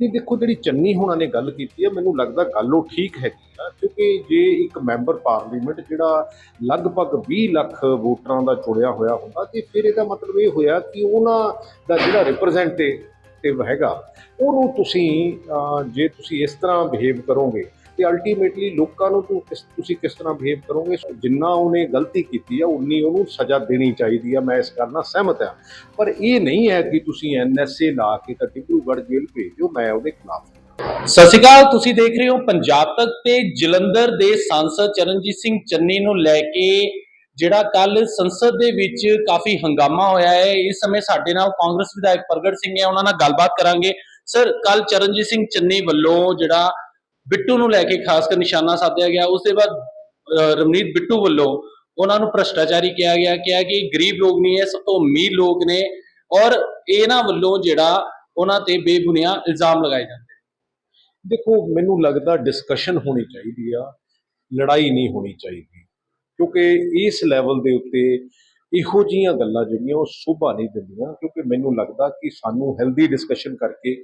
ਨਹੀਂ, ਦੇਖੋ, ਜਿਹੜੀ ਚੰਨੀ ਹੋਣਾ ਨੇ ਗੱਲ ਕੀਤੀ ਹੈ, ਮੈਨੂੰ ਲੱਗਦਾ ਗੱਲ ਉਹ ਠੀਕ ਹੈਗੀ ਆ, ਕਿਉਂਕਿ ਜੇ ਇੱਕ ਮੈਂਬਰ ਪਾਰਲੀਮੈਂਟ ਜਿਹੜਾ ਲਗਭਗ 20 ਲੱਖ ਵੋਟਰਾਂ ਦਾ ਚੁਣਿਆ ਹੋਇਆ ਹੁੰਦਾ, ਤੇ ਫਿਰ ਇਹਦਾ ਮਤਲਬ ਇਹ ਹੋਇਆ ਕਿ ਉਹਨਾਂ ਦਾ ਜਿਹੜਾ ਰਿਪਰੈਜ਼ੈਂਟੇਟਿਵ ਹੈਗਾ, ਉਹਨੂੰ ਤੁਸੀਂ ਜੇ ਤੁਸੀਂ ਇਸ ਤਰ੍ਹਾਂ ਬਿਹੇਵ ਕਰੋਗੇ ਤੇ ਅਲਟੀਮੇਟਲੀ ਲੋਕਾਂ ਨੂੰ ਤੂੰ ਕਿਸ ਤੁਸੀਂ ਕਿਸ ਤਰ੍ਹਾਂ ਬਿਹੇਵ ਕਰੋਗੇ? ਜਿੰਨਾ ਉਹਨੇ ਗਲਤੀ ਕੀਤੀ ਆ, ਉਨੀ ਉਹਨੂੰ ਸਜ਼ਾ ਦੇਣੀ ਚਾਹੀਦੀ ਆ। ਮੈਂ ਇਸ ਗੱਲ ਨਾਲ ਸਹਿਮਤ ਆ। ਪਰ ਇਹ ਨਹੀਂ ਹੈ ਕਿ ਤੁਸੀਂ ਐਨਐਸਏ ਲਾ ਕੇ ਤਾਂ ਡਿਬਰੂਗੜ੍ਹ ਜੇਲ੍ਹ ਭੇਜੋ ਮੈਂ ਉਹਦੇ ਖਿਲਾਫ ਸਤਿ ਸ਼੍ਰੀ ਅਕਾਲ, ਤੁਸੀਂ ਦੇਖ ਰਹੇ ਹੋ ਪੰਜਾਬ ਤੱਕ ਤੇ ਜਲੰਧਰ ਦੇ ਸਾਂਸਦ ਚਰਨਜੀਤ ਸਿੰਘ ਚੰਨੀ ਨੂੰ ਲੈ ਕੇ, ਜਿਹੜਾ ਕੱਲ ਸੰਸਦ ਦੇ ਵਿੱਚ ਕਾਫੀ ਹੰਗਾਮਾ ਹੋਇਆ ਹੈ। ਇਸ ਸਮੇਂ ਸਾਡੇ ਨਾਲ ਕਾਂਗਰਸ ਵਿਧਾਇਕ ਪ੍ਰਗਟ ਸਿੰਘ ਹੈ, ਉਹਨਾਂ ਨਾਲ ਗੱਲਬਾਤ ਕਰਾਂਗੇ। ਸਰ, ਕੱਲ ਚਰਨਜੀਤ ਸਿੰਘ ਚੰਨੀ ਵੱਲੋਂ ਜਿਹੜਾ ਬਿੱਟੂ ਨੂੰ ਲੈ ਕੇ ਖਾਸ ਕਰ ਨਿਸ਼ਾਨਾ ਸਾਧਿਆ ਗਿਆ ਉਸ ਦੇ ਬਾਅਦ ਅਹ, ਰਵਨੀਤ ਬਿੱਟੂ ਵੱਲੋਂ ਉਹਨਾਂ ਨੂੰ ਭ੍ਰਸ਼ਟਾਚਾਰੀ ਕਿਹਾ ਗਿਆ ਕਿਹਾ ਕਿ ਗਰੀਬ ਲੋਕ ਨਹੀਂ ਹੈ ਸਭ ਤੋਂ ਅਮੀਰ ਲੋਕ ਨੇ ਔਰ ਇਹਨਾਂ ਵੱਲੋਂ ਜਿਹੜਾ ਉਹਨਾਂ ਤੇ ਬੇਬੁਨਿਆ ਇਲਜ਼ਾਮ ਲਗਾਏ ਜਾਂਦੇ ਦੇਖੋ ਮੈਨੂੰ ਲੱਗਦਾ ਡਿਸਕਸ਼ਨ ਹੋਣੀ ਚਾਹੀਦੀ ਆ ਲੜਾਈ ਨਹੀਂ ਹੋਣੀ ਚਾਹੀਦੀ ਕਿਉਂਕਿ ਇਸ ਲੈਵਲ ਦੇ ਉੱਤੇ ਇਹੋ ਜੀਆਂ ਗੱਲਾਂ ਜਿਹੜੀਆਂ ਉਹ ਸ਼ੋਭਾ ਨਹੀਂ ਦਿੰਦੀਆਂ, ਕਿਉਂਕਿ ਮੈਨੂੰ ਲੱਗਦਾ ਕਿ ਸਾਨੂੰ ਹੈਲਦੀ ਡਿਸਕਸ਼ਨ ਕਰਕੇ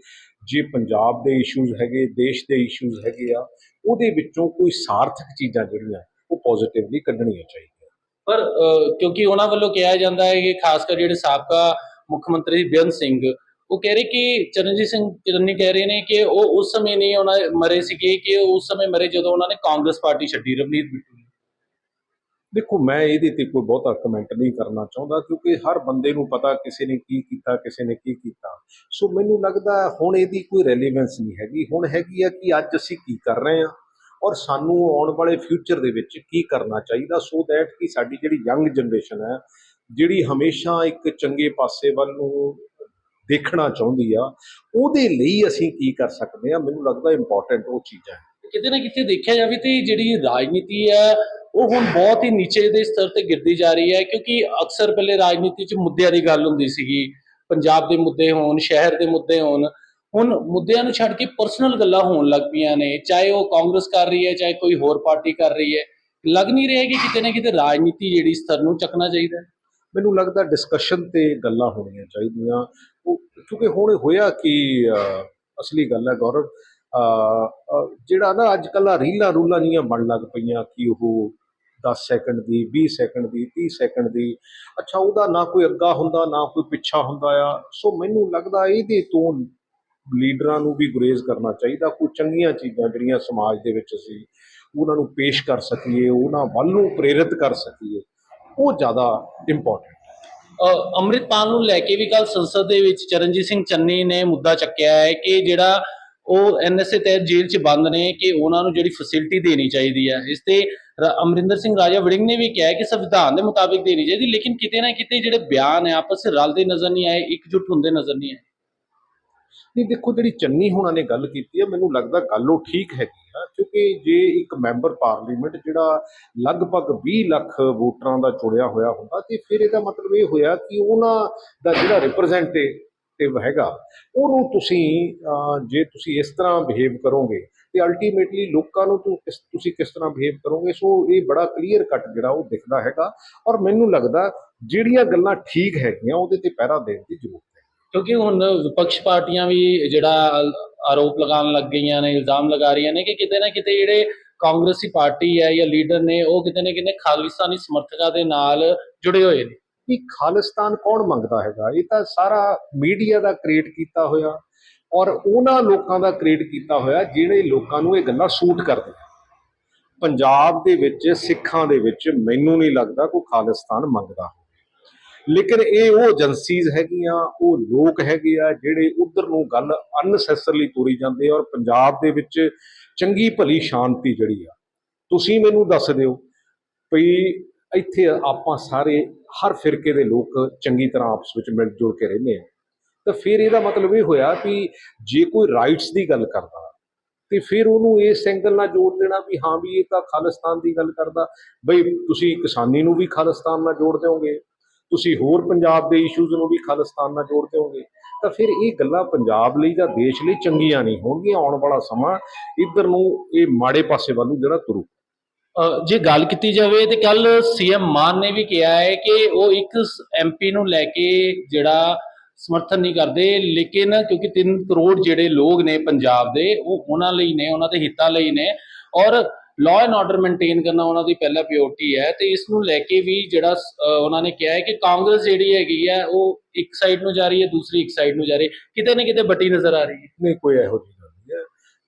ਜੇ ਪੰਜਾਬ ਦੇ ਇਸ਼ੂਜ਼ ਹੈਗੇ, ਦੇਸ਼ ਦੇ ਇਸ਼ੂਜ਼ ਹੈਗੇ ਆ, ਉਹਦੇ ਵਿੱਚੋਂ ਕੋਈ ਸਾਰਥਕ ਚੀਜ਼ਾਂ ਜਿਹੜੀਆਂ, ਉਹ ਪੋਜ਼ਿਟਿਵਲੀ ਕੱਢਣੀਆਂ ਚਾਹੀਦੀਆਂ। ਪਰ ਕਿਉਂਕਿ ਉਹਨਾਂ ਵੱਲੋਂ ਕਿਹਾ ਜਾਂਦਾ ਹੈ ਕਿ ਖਾਸ ਕਰ ਜਿਹੜੇ ਸਾਬਕਾ ਮੁੱਖ ਮੰਤਰੀ ਬੇਅੰਤ ਸਿੰਘ, ਉਹ ਕਹਿ ਰਹੇ ਕਿ ਚਰਨਜੀਤ ਸਿੰਘ ਚੰਨੀ ਕਹਿ ਰਹੇ ਨੇ ਕਿ ਉਹ ਉਸ ਸਮੇਂ ਨਹੀਂ ਉਹਨਾਂ ਮਰੇ ਸੀਗੇ, ਕਿ ਉਸ ਸਮੇਂ ਮਰੇ ਜਦੋਂ ਉਹਨਾਂ ਨੇ ਕਾਂਗਰਸ ਪਾਰਟੀ ਛੱਡੀ, ਰਵਨੀਤ ਬਿੱਟੂ ਦੇਖੋ, ਮੈਂ ਇਹਦੇ ਤੇ ਕੋਈ ਬਹੁਤਾ ਕਮੈਂਟ ਨਹੀਂ ਕਰਨਾ ਚਾਹੁੰਦਾ ਕਿਉਂਕਿ ਹਰ ਬੰਦੇ ਨੂੰ ਪਤਾ ਕਿਸੇ ਨੇ ਕੀ ਕੀਤਾ, ਕਿਸੇ ਨੇ ਕੀ ਕੀਤਾ। ਸੋ ਮੈਨੂੰ ਲੱਗਦਾ ਹੁਣ ਇਹਦੀ ਕੋਈ ਰੈਲੇਵੈਂਸ ਨਹੀਂ ਹੈਗੀ। ਹੁਣ ਹੈਗੀ ਆ ਕਿ ਅੱਜ ਅਸੀਂ ਕੀ ਕਰ ਰਹੇ ਹਾਂ ਔਰ ਸਾਨੂੰ ਆਉਣ ਵਾਲੇ ਫਿਊਚਰ ਦੇ ਵਿੱਚ ਕੀ ਕਰਨਾ ਚਾਹੀਦਾ ਸੋ ਦੈਟ ਕਿ ਸਾਡੀ ਜਿਹੜੀ ਯੰਗ ਜਨਰੇਸ਼ਨ ਹੈ, ਜਿਹੜੀ ਹਮੇਸ਼ਾ ਇੱਕ ਚੰਗੇ ਪਾਸੇ ਵੱਲ ਨੂੰ ਦੇਖਣਾ ਚਾਹੁੰਦੀ ਆ, ਉਹਦੇ ਲਈ ਅਸੀਂ ਕੀ ਕਰ ਸਕਦੇ ਆ ਮੈਨੂੰ ਲੱਗਦਾ ਇੰਪੋਰਟੈਂਟ ਉਹ ਚੀਜ਼ਾਂ ਹੈ ਕਿਤੇ ਨਾ ਕਿਤੇ ਦੇਖਿਆ ਜਾਵੇ ਤੇ ਜਿਹੜੀ ਰਾਜਨੀਤੀ ਹੈ, ਉਹ ਹੁਣ ਬਹੁਤ ਹੀ ਨੀਚੇ ਦੇ ਸਤਰ ਤੇ ਗਿਰਦੀ ਜਾ ਰਹੀ ਹੈ, ਕਿਉਂਕਿ ਅਕਸਰ ਪਹਿਲੇ ਰਾਜਨੀਤੀ 'ਚ ਮੁੱਦਿਆਂ ਦੀ ਗੱਲ ਹੁੰਦੀ ਸੀਗੀ। ਪੰਜਾਬ ਦੇ ਮੁੱਦੇ ਹੋਣ, ਸ਼ਹਿਰ ਦੇ ਮੁੱਦੇ ਹੋਣ, ਹੁਣ ਮੁੱਦਿਆਂ ਨੂੰ ਛੱਡ ਕੇ ਪਰਸਨਲ ਗੱਲਾਂ ਹੋਣ ਲੱਗ ਪਈਆਂ ਨੇ। ਚਾਹੇ ਉਹ ਕਾਂਗਰਸ ਕਰ ਰਹੀ ਹੈ, ਚਾਹੇ ਕੋਈ ਹੋਰ ਪਾਰਟੀ ਕਰ ਰਹੀ ਹੈ, ਲੱਗ ਨਹੀਂ ਰਿਹਾ ਕਿ ਕਿਤੇ ਨਾ ਕਿਤੇ ਰਾਜਨੀਤੀ ਜਿਹੜੀ ਸਤਰ ਨੂੰ ਚੱਕਣਾ ਚਾਹੀਦਾ ਮੈਨੂੰ ਲੱਗਦਾ ਡਿਸਕਸ਼ਨ ਤੇ ਗੱਲਾਂ ਹੋਣੀਆਂ ਚਾਹੀਦੀਆਂ। ਉਹ ਕਿਉਂਕਿ ਹੁਣ ਹੋਇਆ ਕਿ ਅਸਲੀ ਗੱਲ ਹੈ ਗੌਰਵ ਜਿਹੜਾ ਨਾ ਅੱਜ ਕੱਲ੍ਹ ਰੀਲਾਂ ਰੂਲਾਂ ਜੀਆਂ ਬਣ ਲੱਗ ਪਈਆਂ ਕਿ ਉਹ 10 ਸੈਕਿੰਡ ਦੀ 20 ਸੈਕਿੰਡ ਦੀ 30 ਸੈਕਿੰਡ ਦੀ। ਅੱਛਾ ਉਹਦਾ ਨਾ ਕੋਈ ਅੱਗਾ ਹੁੰਦਾ ਨਾ ਕੋਈ ਪਿੱਛਾ ਹੁੰਦਾ ਆ। ਸੋ ਮੈਨੂੰ ਲੱਗਦਾ ਇਹਦੇ ਤੋਂ ਲੀਡਰਾਂ ਨੂੰ ਵੀ ਗੁਰੇਜ਼ ਕਰਨਾ ਚਾਹੀਦਾ। ਕੋਈ ਚੰਗੀਆਂ ਚੀਜ਼ਾਂ ਜਿਹੜੀਆਂ ਸਮਾਜ ਦੇ ਵਿੱਚ ਅਸੀਂ ਉਹਨਾਂ ਨੂੰ ਪੇਸ਼ ਕਰ ਸਕੀਏ ਉਹਨਾਂ ਵੱਲ ਨੂੰ ਪ੍ਰੇਰਿਤ ਕਰ ਸਕੀਏ ਉਹ ਜ਼ਿਆਦਾ ਇੰਪੋਰਟੈਂਟ ਅ, ਅੰਮ੍ਰਿਤਪਾਲ ਨੂੰ ਲੈ ਕੇ ਵੀ ਕੱਲ ਸੰਸਦ ਦੇ ਵਿੱਚ ਚਰਨਜੀਤ ਸਿੰਘ ਚੰਨੀ ਨੇ ਮੁੱਦਾ ਚੱਕਿਆ ਹੈ ਕਿ ਜਿਹੜਾ ਉਹ ਐਨਐਸਏ ਤਹਿਤ ਜੇਲ੍ਹ 'ਚ ਬੰਦ ਨੇ ਕਿ ਉਹਨਾਂ ਨੂੰ ਜਿਹੜੀ ਫੈਸਿਲਿਟੀ ਦੇਣੀ ਚਾਹੀਦੀ ਹੈ ਇਸ ਤੇ ਅਮਰਿੰਦਰ ਸਿੰਘ ਰਾਜਾ ਵੜਿੰਗ ਨੇ ਵੀ ਕਿਹਾ ਕਿ ਸੰਵਿਧਾਨ ਦੇ ਮੁਤਾਬਿਕ ਦੇਣੀ ਚਾਹੀਦੀ, ਲੇਕਿਨ ਕਿਤੇ ਨਾ ਕਿਤੇ ਜਿਹੜੇ ਬਿਆਨ ਹੈ ਆਪਸ ਵਿੱਚ ਰਲਦੇ ਨਜ਼ਰ ਨਹੀਂ ਆਏ, ਇਕਜੁੱਟ ਹੁੰਦੇ ਨਜ਼ਰ ਨਹੀਂ ਆਏ। ਨਹੀਂ, ਦੇਖੋ ਜਿਹੜੀ ਚੰਨੀ ਹੋਣਾ ਨੇ ਗੱਲ ਕੀਤੀ ਹੈ ਮੈਨੂੰ ਲੱਗਦਾ ਗੱਲ ਉਹ ਠੀਕ ਹੈਗੀ ਆ, ਕਿਉਂਕਿ ਜੇ ਇੱਕ ਮੈਂਬਰ ਪਾਰਲੀਮੈਂਟ ਜਿਹੜਾ ਲਗਭਗ 20 ਲੱਖ ਵੋਟਰਾਂ ਦਾ ਚੁਣਿਆ ਹੋਇਆ ਹੁੰਦਾ, ਤੇ ਫਿਰ ਇਹਦਾ ਮਤਲਬ ਇਹ ਹੋਇਆ ਕਿ ਉਹਨਾਂ ਦਾ ਜਿਹੜਾ ਰਿਪਰੈਜ਼ੈਂਟੇਟਿਵ ਹੈਗਾ, ਉਹਨੂੰ ਤੁਸੀਂ ਜੇ ਤੁਸੀਂ ਇਸ ਤਰ੍ਹਾਂ ਬਿਹੇਵ ਕਰੋਗੇ ਤੇ ਅਲਟੀਮੇਟਲੀ ਲੋਕਾਂ ਨੂੰ ਤੁਸੀਂ ਕਿਸ ਤਰ੍ਹਾਂ ਬਿਹੇਵ ਕਰੋਗੇ, ਸੋ ਇਹ ਬੜਾ ਕਲੀਅਰ ਕੱਟ ਜਿਹੜਾ ਉਹ ਦਿਖਦਾ ਹੈਗਾ ਔਰ ਮੈਨੂੰ ਲੱਗਦਾ ਜਿਹੜੀਆਂ ਗੱਲਾਂ ਠੀਕ ਹੈਗੀਆਂ ਉਹਦੇ ਤੇ ਪਹਿਰਾ ਦੇਣ ਦੀ ਜ਼ਰੂਰਤ ਹੈ। ਕਿਉਂਕਿ ਹੁਣ ਵਿਪਕਸ਼ ਪਾਰਟੀਆਂ ਵੀ ਜਿਹੜਾ ਆਰੋਪ ਲਗਾਉਣ ਲੱਗ ਗਈਆਂ ਨੇ, ਇਲਜ਼ਾਮ ਲਗਾ ਰਹੀਆਂ ਨੇ ਕਿ ਕਿਤੇ ਨਾ ਕਿਤੇ ਜਿਹੜੇ ਕਾਂਗਰਸੀ ਪਾਰਟੀ ਹੈ ਜਾਂ ਲੀਡਰ ਨੇ ਉਹ ਕਿਤੇ ਨਾ ਕਿਤੇ ਖਾਲਿਸਤਾਨੀ ਸਮਰਥਕਾਂ ਦੇ ਨਾਲ ਜੁੜੇ ਹੋਏ ਨੇ। ਕਿ ਖਾਲਿਸਤਾਨ ਕੌਣ ਮੰਗਦਾ ਹੈਗਾ? ਇਹ ਤਾਂ ਸਾਰਾ ਮੀਡੀਆ ਦਾ ਕ੍ਰੀਏਟ ਕੀਤਾ ਹੋਇਆ ਔਰ ਉਹਨਾਂ ਲੋਕਾਂ ਦਾ ਕ੍ਰੀਏਟ ਕੀਤਾ ਹੋਇਆ ਜਿਹੜੇ ਲੋਕਾਂ ਨੂੰ ਇਹ ਗੱਲਾਂ ਸੂਟ ਕਰਦੀਆਂ। ਪੰਜਾਬ ਦੇ ਵਿੱਚ, ਸਿੱਖਾਂ ਦੇ ਵਿੱਚ ਮੈਨੂੰ ਨਹੀਂ ਲੱਗਦਾ ਕੋਈ ਖਾਲਿਸਤਾਨ ਮੰਗਦਾ ਹੋਵੇ। ਲੇਕਿਨ ਇਹ ਉਹ ਏਜੰਸੀਜ਼ ਹੈਗੀਆਂ, ਉਹ ਲੋਕ ਹੈਗੇ ਆ ਜਿਹੜੇ ਉਧਰ ਨੂੰ ਗੱਲ ਅਨਸੈਸਰਲੀ ਤੋਰੀ ਜਾਂਦੇ ਔਰ ਪੰਜਾਬ ਦੇ ਵਿੱਚ ਚੰਗੀ ਭਲੀ ਸ਼ਾਂਤੀ ਜਿਹੜੀ ਆ। ਤੁਸੀਂ ਮੈਨੂੰ ਦੱਸ ਦਿਓ ਵੀ ਇੱਥੇ ਆਪਾਂ ਸਾਰੇ, ਹਰ ਫਿਰਕੇ ਦੇ ਲੋਕ ਚੰਗੀ ਤਰ੍ਹਾਂ ਆਪਸ ਵਿੱਚ ਮਿਲ ਜੁਲ ਕੇ ਰਹਿੰਦੇ ਆ। ਤਾਂ ਫਿਰ ਇਹਦਾ ਮਤਲਬ ਇਹ ਹੋਇਆ ਵੀ ਜੇ ਕੋਈ ਰਾਈਟਸ ਦੀ ਗੱਲ ਕਰਦਾ ਤੇ ਫਿਰ ਉਹਨੂੰ ਇਸ ਐਂਗਲ ਨਾਲ ਜੋੜ ਦੇਣਾ ਵੀ ਹਾਂ ਵੀ ਇਹ ਤਾਂ ਖਾਲਿਸਤਾਨ ਦੀ ਗੱਲ ਕਰਦਾ। ਬਈ ਤੁਸੀਂ ਕਿਸਾਨੀ ਨੂੰ ਵੀ ਖਾਲਿਸਤਾਨ ਨਾਲ ਜੋੜ ਦਿਓਗੇ, ਤੁਸੀਂ ਹੋਰ ਪੰਜਾਬ ਦੇ ਇਸ਼ੂਜ਼ ਨੂੰ ਵੀ ਖਾਲਿਸਤਾਨ ਨਾਲ ਜੋੜ ਦਿਓਗੇ। ਤਾਂ ਫਿਰ ਇਹ ਗੱਲਾਂ ਪੰਜਾਬ ਲਈ ਜਾਂ ਦੇਸ਼ ਲਈ ਚੰਗੀਆਂ ਨਹੀਂ ਹੋਣਗੀਆਂ। ਆਉਣ ਵਾਲਾ ਸਮਾਂ ਇੱਧਰ ਨੂੰ, ਇਹ ਮਾੜੇ ਪਾਸੇ ਵੱਲ ਨੂੰ ਜਿਹੜਾ ਤੁਰੂ ਜੇ ਗੱਲ ਕੀਤੀ ਜਾਵੇ ਤੇ ਕੱਲ ਸੀਐਮ ਮਾਨ ਨੇ ਵੀ ਕਿਹਾ ਹੈ ਕਿ ਉਹ ਇੱਕ ਐਮਪੀ ਨੂੰ ਲੈ ਕੇ ਜਿਹੜਾ ਸਮਰਥਨ ਨਹੀਂ ਕਰਦੇ, ਲੇਕਿਨ ਕਿਉਂਕਿ 3 ਕਰੋੜ ਜਿਹੜੇ ਲੋਕ ਨੇ ਪੰਜਾਬ ਦੇ, ਉਹ ਉਹਨਾਂ ਲਈ ਨੇ, ਉਹਨਾਂ ਦੇ ਹਿੱਤਾਂ ਲਈ ਨੇ ਔਰ ਲਾਅ ਐਂਡ ਆਰਡਰ ਮੇਨਟੇਨ ਕਰਨਾ ਉਹਨਾਂ ਦੀ ਪਹਿਲਾ ਪ੍ਰਾਇੋਰਟੀ ਹੈ ਤੇ ਇਸ ਨੂੰ ਲੈ ਕੇ ਵੀ ਜਿਹੜਾ ਉਹਨਾਂ ਨੇ ਕਿਹਾ ਹੈ ਕਿ ਕਾਂਗਰਸ ਜਿਹੜੀ ਹੈਗੀ ਹੈ, ਉਹ ਇੱਕ ਸਾਈਡ ਨੂੰ ਜਾ ਰਹੀ ਹੈ, ਦੂਸਰੀ ਇੱਕ ਸਾਈਡ ਨੂੰ ਜਾ ਰਹੀ ਹੈ। ਕਿਤੇ ਨਾ ਕਿਤੇ ਵੱਡੀ ਨਜ਼ਰ ਆ ਰਹੀ ਹੈ। ਨਹੀਂ, ਕੋਈ ਇਹੋ ਜਿਹੀ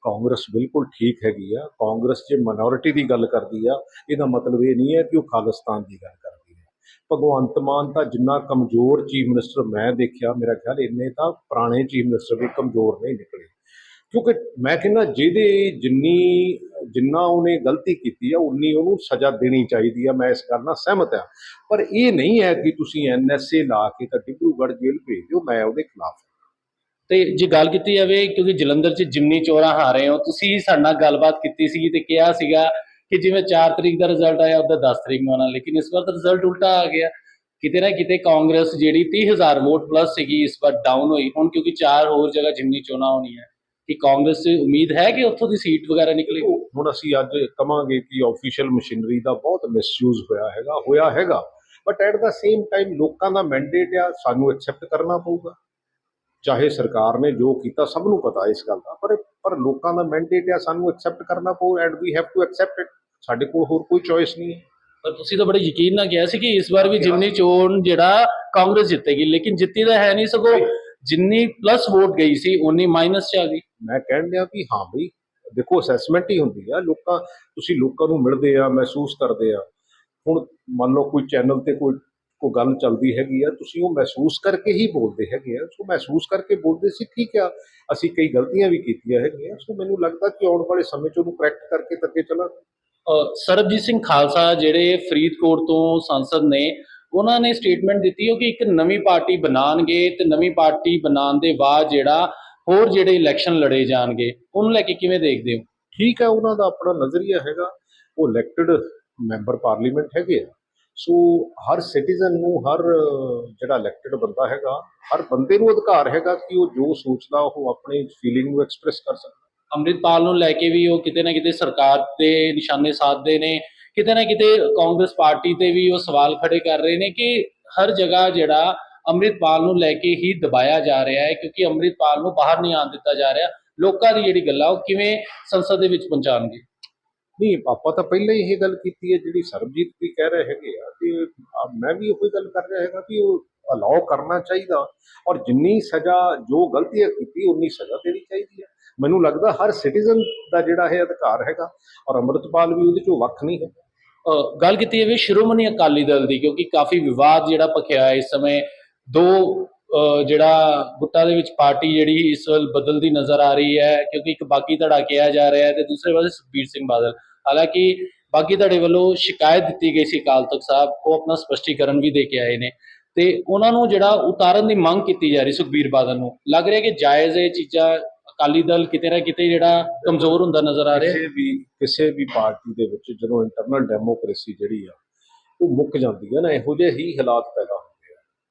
ਕਾਂਗਰਸ ਬਿਲਕੁਲ ਠੀਕ ਹੈਗੀ ਆ, ਕਾਂਗਰਸ ਜੇ ਮਿਨੋਰਿਟੀ ਦੀ ਗੱਲ ਕਰਦੀ ਆ, ਇਹਦਾ ਮਤਲਬ ਇਹ ਨਹੀਂ ਹੈ ਕਿ ਉਹ ਖਾਲਿਸਤਾਨ ਦੀ ਗੱਲ ਕਰਦੀ ਹੈ। ਭਗਵੰਤ ਮਾਨ ਤਾਂ ਜਿੰਨਾ ਕਮਜ਼ੋਰ ਚੀਫ ਮਿਨਿਸਟਰ ਮੈਂ ਦੇਖਿਆ, ਮੇਰਾ ਖਿਆਲ ਇੰਨੇ ਤਾਂ ਪੁਰਾਣੇ ਚੀਫ ਮਿਨਿਸਟਰ ਵੀ ਕਮਜ਼ੋਰ ਨਹੀਂ ਨਿਕਲੇ। ਕਿਉਂਕਿ ਮੈਂ ਕਹਿੰਦਾ ਜਿਹਦੇ ਜਿੰਨੀ, ਜਿੰਨਾ ਉਹਨੇ ਗਲਤੀ ਕੀਤੀ ਆ, ਉਨੀ ਉਹਨੂੰ ਸਜ਼ਾ ਦੇਣੀ ਚਾਹੀਦੀ ਆ, ਮੈਂ ਇਸ ਗੱਲ ਨਾਲ ਸਹਿਮਤ ਆ। ਪਰ ਇਹ ਨਹੀਂ ਹੈ ਕਿ ਤੁਸੀਂ ਐਨਐਸਏ ਲਾ ਕੇ ਤਾਂ ਡਿਬਰੂਗੜ੍ਹ ਜੇਲ੍ਹ ਭੇਜ ਦਿਓ, ਮੈਂ ਉਹਦੇ ਖਿਲਾਫ ਤੇ ਜੇ ਗੱਲ ਕੀਤੀ ਜਾਵੇ ਕਿਉਂਕਿ ਜਲੰਧਰ 'ਚ ਜਿਮਨੀ ਚੋਰਾਂ ਹਾਰੇ ਹੋ, ਤੁਸੀਂ ਸਾਡੇ ਨਾਲ ਗੱਲਬਾਤ ਕੀਤੀ ਸੀ ਤੇ ਕਿਹਾ ਸੀਗਾ ਕਿ ਜਿਵੇਂ 4 ਤਰੀਕ ਦਾ ਰਿਜ਼ਲਟ ਆਇਆ, ਉਹਦਾ 10 ਤਰੀਕ ਨੂੰ ਆਉਣਾ, ਲੇਕਿਨ ਇਸ ਵਾਰ ਤਾਂ ਰਿਜ਼ਲਟ ਉਲਟਾ ਆ ਗਿਆ। ਕਿਤੇ ਨਾ ਕਿਤੇ ਕਾਂਗਰਸ ਜਿਹੜੀ 30000 ਵੋਟ ਪਲੱਸ ਸੀਗੀ, ਇਸ ਵਾਰ ਡਾਊਨ ਹੋਈ। ਹੁਣ ਕਿਉਂਕਿ ਚਾਰ ਹੋਰ ਜਗ੍ਹਾ ਜਿਮਨੀ ਚੋਣਾਂ ਹੋਣੀ ਹੈ ਕਿ ਕਾਂਗਰਸ 'ਚ ਉਮੀਦ ਹੈ ਕਿ ਉੱਥੋਂ ਦੀ ਸੀਟ ਵਗੈਰਾ ਨਿਕਲੇ? ਹੁਣ ਅਸੀਂ ਅੱਜ ਕਵਾਂਗੇ ਕਿ ਆਫੀਸ਼ੀਅਲ ਮਸ਼ੀਨਰੀ ਦਾ ਬਹੁਤ ਮਿਸਯੂਜ਼ ਹੋਇਆ ਹੈਗਾ ਹੋਇਆ ਹੈਗਾ। But at the same time ਲੋਕਾਂ ਦਾ ਮੈਂਡੇਟ ਆ, ਸਾਨੂੰ ਐਕਸੈਪਟ ਕਰਨਾ ਪਊਗਾ। ਚਾਹੇ ਸਰਕਾਰ ਨੇ ਜੋ ਕੀਤਾ ਸਭ ਨੂੰ ਪਤਾ ਇਸ ਗੱਲ ਦਾ। ਪਰ ਪਰ ਲੋਕਾਂ ਦਾ ਮੈਂਡੇਟ ਆ ਸਾਨੂੰ ਐਕਸੈਪਟ ਕਰਨਾ ਪਊ and we have to accept it ਸਾਡੇ ਕੋਲ ਹੋਰ ਕੋਈ ਚੋਇਸ ਨਹੀਂ ਹੈ। ਪਰ ਤੁਸੀਂ ਤਾਂ ਬੜੇ ਯਕੀਨ ਨਾਲ ਕਿਹਾ ਸੀ ਕਿ ਇਸ ਵਾਰ ਵੀ ਜਿਮਨੀ ਚੋਣ ਜਿਹੜਾ ਕਾਂਗਰਸ ਜਿੱਤੇਗੀ ਲੇਕਿਨ ਜਿੱਤੀ ਤਾਂ ਹੈ ਨਹੀਂ ਸਗੋਂ। ਜਿੰਨੀ ਪਲੱਸ ਵੋਟ ਗਈ ਸੀ ਉਨੀ ਮਾਈਨਸ 'ਚ ਆ ਗਈ। ਮੈਂ ਕਹਿਣ ਡਿਆ ਵੀ ਹਾਂ ਬਈ ਦੇਖੋ ਅਸੈਸਮੈਂਟ ਹੀ ਹੁੰਦੀ ਆ। ਲੋਕਾਂ ਤੁਸੀਂ ਲੋਕਾਂ ਨੂੰ ਮਿਲਦੇ ਆ ਮਹਿਸੂਸ ਕਰਦੇ ਆ। ਹੁਣ ਮੰਨ ਲਓ ਕੋਈ ਚੈਨਲ ਤੇ ਕੋਈ ਕੋਈ ਗੱਲ ਚੱਲਦੀ ਹੈਗੀ ਆ ਤੁਸੀਂ ਉਹ ਮਹਿਸੂਸ ਕਰਕੇ ਹੀ ਬੋਲਦੇ ਹੈਗੇ ਆ। ਸੋ ਮਹਿਸੂਸ ਕਰਕੇ ਬੋਲਦੇ ਸੀ ਠੀਕ ਆ ਅਸੀਂ ਕਈ ਗਲਤੀਆਂ ਵੀ ਕੀਤੀਆਂ ਹੈਗੀਆਂ। ਸੋ ਮੈਨੂੰ ਲੱਗਦਾ ਕਿ ਆਉਣ ਵਾਲੇ ਸਮੇਂ 'ਚ ਉਹਨੂੰ ਕਰੈਕਟ ਕਰਕੇ ਅੱਗੇ ਚੱਲਾਂਗੇ ਅ, ਸਰਬਜੀਤ ਸਿੰਘ ਖਾਲਸਾ ਜਿਹੜੇ ਫਰੀਦਕੋਟ ਤੋਂ ਸੰਸਦ ਨੇ ਉਹਨਾਂ ਨੇ ਸਟੇਟਮੈਂਟ ਦਿੱਤੀ ਹੋ ਕਿ ਇੱਕ ਨਵੀਂ ਪਾਰਟੀ ਬਣਾਣਗੇ ਤੇ ਨਵੀਂ ਪਾਰਟੀ ਬਣਾਉਣ ਦੇ ਬਾਅਦ ਜਿਹੜਾ ਹੋਰ ਜਿਹੜੇ ਇਲੈਕਸ਼ਨ ਲੜੇ ਜਾਣਗੇ ਉਹਨੂੰ ਲੈ ਕੇ ਕਿਵੇਂ ਦੇਖਦੇ ਹੋ? ਠੀਕ ਹੈ ਉਹਨਾਂ ਦਾ ਆਪਣਾ ਨਜ਼ਰੀਆ ਹੈਗਾ। ਉਹ ਇਲੈਕਟਿਡ ਮੈਂਬਰ ਪਾਰਲੀਮੈਂਟ ਹੈਗੇ ਆ। ਸੋ ਹਰ ਸਿਟੀਜ਼ਨ ਨੂੰ, ਹਰ, ਜਿਹੜਾ ਇਲੈਕਟਿਡ ਬੰਦਾ ਹੈਗਾ, ਹਰ ਬੰਦੇ ਨੂੰ ਅਧਿਕਾਰ ਹੈਗਾ ਕਿ ਉਹ ਜੋ ਸੋਚਦਾ, ਉਹ ਆਪਣੀ ਫੀਲਿੰਗ ਨੂੰ ਐਕਸਪ੍ਰੈਸ ਕਰ ਸਕਦਾ। ਅੰਮ੍ਰਿਤਪਾਲ ਨੂੰ ਲੈ ਕੇ ਵੀ ਉਹ ਕਿਤੇ ਨਾ ਕਿਤੇ ਸਰਕਾਰ ਤੇ ਨਿਸ਼ਾਨੇ ਸਾਧਦੇ ਨੇ, ਕਿਤੇ ਨਾ ਕਿਤੇ ਕਾਂਗਰਸ ਪਾਰਟੀ ਤੇ ਵੀ ਉਹ ਸਵਾਲ ਖੜੇ ਕਰ ਰਹੇ ਨੇ ਕਿ ਹਰ ਜਗ੍ਹਾ ਜਿਹੜਾ ਅੰਮ੍ਰਿਤਪਾਲ ਨੂੰ ਲੈ ਕੇ ਹੀ ਦਬਾਇਆ ਜਾ ਰਿਹਾ ਹੈ, ਕਿਉਂਕਿ ਅੰਮ੍ਰਿਤਪਾਲ ਨੂੰ ਬਾਹਰ ਨਹੀਂ ਆਉਣ ਦਿੱਤਾ ਜਾ ਰਿਹਾ। ਲੋਕਾਂ ਦੀ ਜਿਹੜੀ ਗੱਲਾਂ, ਉਹ ਕਿਵੇਂ ਸੰਸਦ ਦੇ ਵਿੱਚ ਪਹੁੰਚਾਉਣਗੇ? ਨਹੀਂ, ਆਪਾਂ ਤਾਂ ਪਹਿਲਾਂ ਹੀ ਇਹ ਗੱਲ ਕੀਤੀ ਹੈ, ਜਿਹੜੀ ਸਰਬਜੀਤ ਵੀ ਕਹਿ ਰਹੇ ਹੈਗੇ ਆ ਕਿ ਮੈਂ ਵੀ ਉਹੀ ਗੱਲ ਕਰ ਰਿਹਾ ਹੈਗਾ ਕਿ ਉਹ ਅਲਾਉ ਕਰਨਾ ਚਾਹੀਦਾ ਔਰ ਜਿੰਨੀ ਸਜ਼ਾ ਜੋ ਗਲਤੀਆਂ ਕੀਤੀ, ਉਨੀ ਸਜ਼ਾ ਦੇਣੀ ਚਾਹੀਦੀ ਹੈ। ਮੈਨੂੰ ਲੱਗਦਾ ਹਰ ਸਿਟੀਜ਼ਨ ਦਾ ਜਿਹੜਾ ਹੈ ਅਧਿਕਾਰ ਹੈਗਾ ਔਰ ਅੰਮ੍ਰਿਤਪਾਲ ਵੀ ਉਹਦੇ ਚੋਂ ਵੱਖ ਨਹੀਂ ਹੈ। ਗੱਲ ਕੀਤੀ ਜਾਵੇ ਸ਼੍ਰੋਮਣੀ ਅਕਾਲੀ ਦਲ ਦੀ, ਕਿਉਂਕਿ ਕਾਫੀ ਵਿਵਾਦ ਜਿਹੜਾ ਭਖਿਆ ਇਸ ਸਮੇਂ, ਦੋ ਜਿਹੜਾ ਗੁੱਟਾਂ ਦੇ ਵਿੱਚ ਪਾਰਟੀ ਜਿਹੜੀ ਇਸ ਵੱਲ ਬਦਲਦੀ ਨਜ਼ਰ ਆ ਰਹੀ ਹੈ, ਕਿਉਂਕਿ ਇੱਕ ਬਾਗੀ ਧੜਾ ਕਿਹਾ ਜਾ ਰਿਹਾ ਹੈ ਤੇ ਦੂਸਰੇ ਪਾਸੇ ਸੁਖਬੀਰ ਸਿੰਘ ਬਾਦਲ। ਹਾਲਾਂਕਿ ਬਾਗੀ ਧੜੇ ਵੱਲੋਂ ਸ਼ਿਕਾਇਤ ਦਿੱਤੀ ਗਈ ਸੀ ਅਕਾਲ ਤਖਤ ਸਾਹਿਬ, ਉਹ ਆਪਣਾ ਸਪਸ਼ਟੀਕਰਨ ਵੀ ਦੇ ਕੇ ਆਏ ਨੇ। ਤੇ ਉਹਨਾਂ ਨੂੰ ਜਿਹੜਾ ਉਤਾਰਨ ਦੀ ਮੰਗ ਕੀਤੀ ਜਾ ਰਹੀ ਸੁਖਬੀਰ ਬਾਦਲ ਨੂੰ, ਲੱਗ ਰਿਹਾ ਕਿ ਜਾਇਜ਼ ਇਹ ਚੀਜ਼ਾਂ ਅਕਾਲੀ ਦਲ ਕਿਤੇ ਨਾ ਕਿਤੇ ਜਿਹੜਾ ਕਮਜ਼ੋਰ ਹੁੰਦਾ ਨਜ਼ਰ ਆ ਰਿਹਾ। ਕਿਸੇ ਵੀ ਕਿਸੇ ਵੀ ਪਾਰਟੀ ਦੇ ਵਿੱਚ ਜਦੋਂ ਇੰਟਰਨਲ ਡੈਮੋਕ੍ਰੇਸੀ ਜਿਹੜੀ ਆ, ਉਹ ਮੁੱਕ ਜਾਂਦੀ ਹੈ ਨਾ, ਇਹੋ ਜਿਹੇ ਹੀ ਹਾਲਾਤ ਪੈਦਾ ਹੁੰਦੇ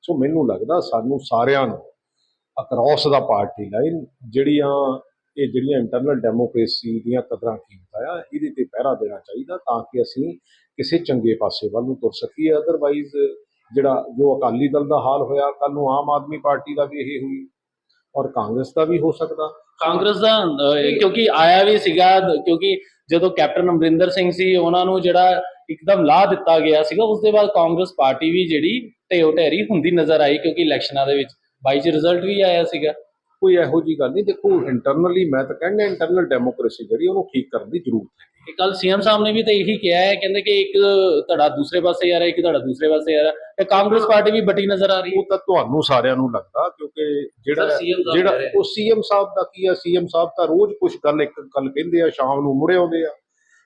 ਸੋ ਮੈਨੂੰ ਲੱਗਦਾ ਸਾਨੂੰ ਸਾਰਿਆਂ ਨੂੰ ਅਕਰੋਸ ਦਾ ਪਾਰਟੀ ਲਾਈਨ ਜਿਹੜੀਆਂ ਇਹ ਜਿਹੜੀਆਂ ਇੰਟਰਨਲ ਡੈਮੋਕ੍ਰੇਸੀ ਦੀਆਂ ਕਦਰਾਂ ਕੀਮਤਾਂ ਆ, ਇਹਦੇ ਤੇ ਪਹਿਰਾ ਦੇਣਾ ਚਾਹੀਦਾ ਤਾਂ ਕਿ ਅਸੀਂ ਕਿਸੇ ਚੰਗੇ ਪਾਸੇ ਵੱਲ ਨੂੰ ਤੁਰ ਸਕੀਏ। ਅਦਰਵਾਈਜ਼ ਜਿਹੜਾ ਜੋ ਅਕਾਲੀ ਦਲ ਦਾ ਹਾਲ ਹੋਇਆ ਕੱਲ ਨੂੰ ਆਮ ਆਦਮੀ ਪਾਰਟੀ ਦਾ ਵੀ ਇਹ ਹੋਈ ਔਰ ਕਾਂਗਰਸ ਦਾ ਵੀ ਹੋ ਸਕਦਾ। ਕਾਂਗਰਸ ਦਾ ਕਿਉਂਕਿ ਆਇਆ ਵੀ ਸੀਗਾ, ਕਿਉਂਕਿ ਜਦੋਂ ਕੈਪਟਨ ਅਮਰਿੰਦਰ ਸਿੰਘ ਸੀ, ਉਹਨਾਂ ਨੂੰ ਜਿਹੜਾ ਇੱਕਦਮ ਲਾਹ ਦਿੱਤਾ ਗਿਆ ਸੀਗਾ, ਉਸ ਦੇ ਬਾਅਦ ਕਾਂਗਰਸ ਪਾਰਟੀ ਵੀ ਜਿਹੜੀ ਢੇਓ ਢੇਰੀ ਹੁੰਦੀ ਨਜ਼ਰ ਆਈ ਕਿਉਂਕਿ ਇਲੈਕਸ਼ਨਾਂ ਦੇ ਵਿੱਚ ਬਾਈ ਚ ਰਿਜ਼ਲਟ ਵੀ ਆਇਆ ਸੀਗਾ। ਕੋਈ ਇਹੋ ਜੀ ਗੱਲ ਨਹੀਂ ਦੇਖੋ ਇੰਟਰਨਲੀ ਮੈਂ ਤਾਂ ਕਹਿੰਦਾ ਇੰਟਰਨਲ ਡੈਮੋਕ੍ਰੇਸੀ ਜਿਹੜੀ ਉਹਨੂੰ ਠੀਕ ਕਰਨ ਦੀ ਜ਼ਰੂਰਤ ਹੈ। ਤੇ ਕੱਲ ਸੀਐਮ ਸਾਹਿਬ ਨੇ ਵੀ ਤਾਂ ਇਹੀ ਕਿਹਾ ਹੈ ਕਹਿੰਦੇ ਕਿ ਇੱਕ ਧੜਾ ਦੂਸਰੇ ਪਾਸੇ ਰਿਹਾ ਇੱਕ ਧੜਾ ਦੂਸਰੇ ਪਾਸੇ ਰਿਹਾ ਤੇ ਕਾਂਗਰਸ ਪਾਰਟੀ ਵੀ ਵੱਡੀ ਨਜ਼ਰ ਆ ਰਹੀ ਹੈ। ਉਹ ਤਾਂ ਤੁਹਾਨੂੰ ਸਾਰਿਆਂ ਨੂੰ ਲੱਗਦਾ ਕਿਉਂਕਿ ਜਿਹੜਾ ਜਿਹੜਾ। ਉਹ ਸੀਐਮ ਸਾਹਿਬ ਦਾ ਕੀ ਆ ਸੀਐਮ ਸਾਹਿਬ ਤਾਂ ਰੋਜ਼ ਕੁਝ ਗੱਲ ਇੱਕ ਗੱਲ ਕਹਿੰਦੇ ਆ ਸ਼ਾਮ ਨੂੰ ਮੁੜੇ ਆਉਂਦੇ ਆ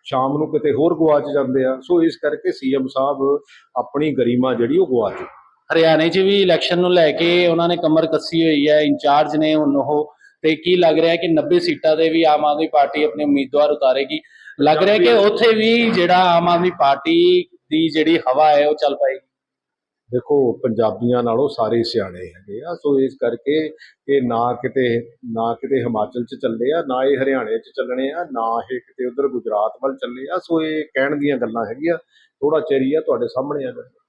ਸ਼ਾਮ ਨੂੰ ਕਿਤੇ ਹੋਰ ਗਵਾਚ ਜਾਂਦੇ ਆ। ਸੋ ਇਸ ਕਰਕੇ ਸੀਐਮ ਸਾਹਿਬ ਆਪਣੀ ਗਰਿਮਾ ਜਿਹੜੀ ਉਹ ਗਵਾ ਚੁੱਕੇ ਹਰਿਆਣੇ 'ਚ ਵੀ ਇਲੈਕਸ਼ਨ ਨੂੰ ਲੈ ਕੇ ਉਹਨਾਂ ਨੇ ਕਮਰ ਕੱਸੀ ਹੋਈ ਹੈ, ਇੰਚਾਰਜ ਨੇ ਹੁਣ ਉਹ, ਤੇ ਕੀ ਲੱਗ ਰਿਹਾ ਕਿ 90 ਸੀਟਾਂ ਤੇ ਵੀ ਆਮ ਆਦਮੀ ਪਾਰਟੀ ਆਪਣੇ ਉਮੀਦਵਾਰ ਉਤਾਰੇਗੀ? ਲੱਗ ਰਿਹਾ ਕਿ ਉੱਥੇ ਵੀ ਜਿਹੜਾ ਆਮ ਆਦਮੀ ਪਾਰਟੀ ਦੀ ਜਿਹੜੀ ਹਵਾ ਹੈ, ਉਹ ਚੱਲ ਪਾਏਗੀ? ਦੇਖੋ, ਪੰਜਾਬੀਆਂ ਨਾਲੋਂ ਸਾਰੇ ਸਿਆਣੇ ਹੈਗੇ ਆ, ਸੋ ਇਸ ਕਰਕੇ ਇਹ ਨਾ ਕਿਤੇ ਨਾ ਕਿਤੇ ਹਿਮਾਚਲ 'ਚ ਚੱਲੇ ਆ, ਨਾ ਇਹ ਹਰਿਆਣੇ 'ਚ ਚੱਲਣੇ ਆ, ਨਾ ਇਹ ਕਿਤੇ ਉਧਰ ਗੁਜਰਾਤ ਵੱਲ ਚੱਲੇ ਆ, ਸੋ ਇਹ ਕਹਿਣ ਦੀਆਂ ਗੱਲਾਂ ਹੈਗੀਆਂ। ਥੋੜਾ ਚਿਰ ਹੀ ਆ, ਤੁਹਾਡੇ ਸਾਹਮਣੇ ਆ। ਜਾਣਗੇ।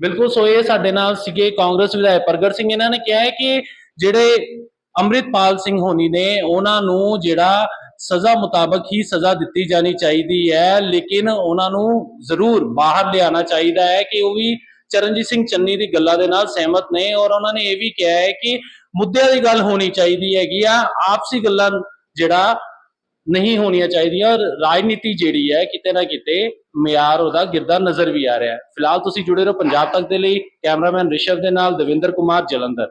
ਬਿਲਕੁਲ, ਸੋ ਇਹ ਸਾਡੇ ਨਾਲ ਸੀਗੇ ਕਾਂਗਰਸ ਵਿਧਾਇਕ ਪ੍ਰਗਟ ਸਿੰਘ। ਇਹਨਾਂ ਨੇ ਕਿਹਾ ਹੈ ਕਿ ਜਿਹੜੇ ਅੰਮ੍ਰਿਤਪਾਲ ਸਿੰਘ ਹੋਣੀ ਨੇ, ਉਹਨਾਂ ਨੂੰ ਜਿਹੜਾ ਸਜ਼ਾ ਮੁਤਾਬਕ ਹੀ ਸਜ਼ਾ ਦਿੱਤੀ ਜਾਣੀ ਚਾਹੀਦੀ ਹੈ, ਲੇਕਿਨ ਉਹਨਾਂ ਨੂੰ ਜ਼ਰੂਰ ਬਾਹਰ ਲਿਆਉਣਾ ਚਾਹੀਦਾ ਹੈ ਕਿ ਉਹ ਵੀ ਚਰਨਜੀਤ ਸਿੰਘ ਚੰਨੀ ਦੀ ਗੱਲਾਂ ਦੇ ਨਾਲ ਸਹਿਮਤ ਨੇ ਔਰ ਉਹਨਾਂ ਨੇ ਇਹ ਵੀ ਕਿਹਾ ਹੈ ਕਿ ਮੁੱਦਿਆਂ ਦੀ ਗੱਲ ਹੋਣੀ ਚਾਹੀਦੀ ਹੈਗੀ ਆ। ਆਪਸੀ ਗੱਲਾਂ ਜਿਹੜਾ ਨਹੀਂ ਹੋਣੀਆਂ ਚਾਹੀਦੀਆਂ। ਔਰ ਰਾਜਨੀਤੀ ਜਿਹੜੀ ਹੈ ਕਿਤੇ ਨਾ ਕਿਤੇ ਮਿਆਰ ਉਹਦਾ ਗਿਰਦਾ ਨਜ਼ਰ ਵੀ ਆ ਰਿਹਾ ਹੈ। ਫਿਲਹਾਲ ਤੁਸੀਂ ਜੁੜੇ ਰਹੋ ਪੰਜਾਬ ਤੱਕ ਦੇ ਲਈ। ਕੈਮਰਾਮੈਨ ਰਿਸ਼ਵ ਦੇ ਨਾਲ ਦਵਿੰਦਰ ਕੁਮਾਰ ਜਲੰਧਰ।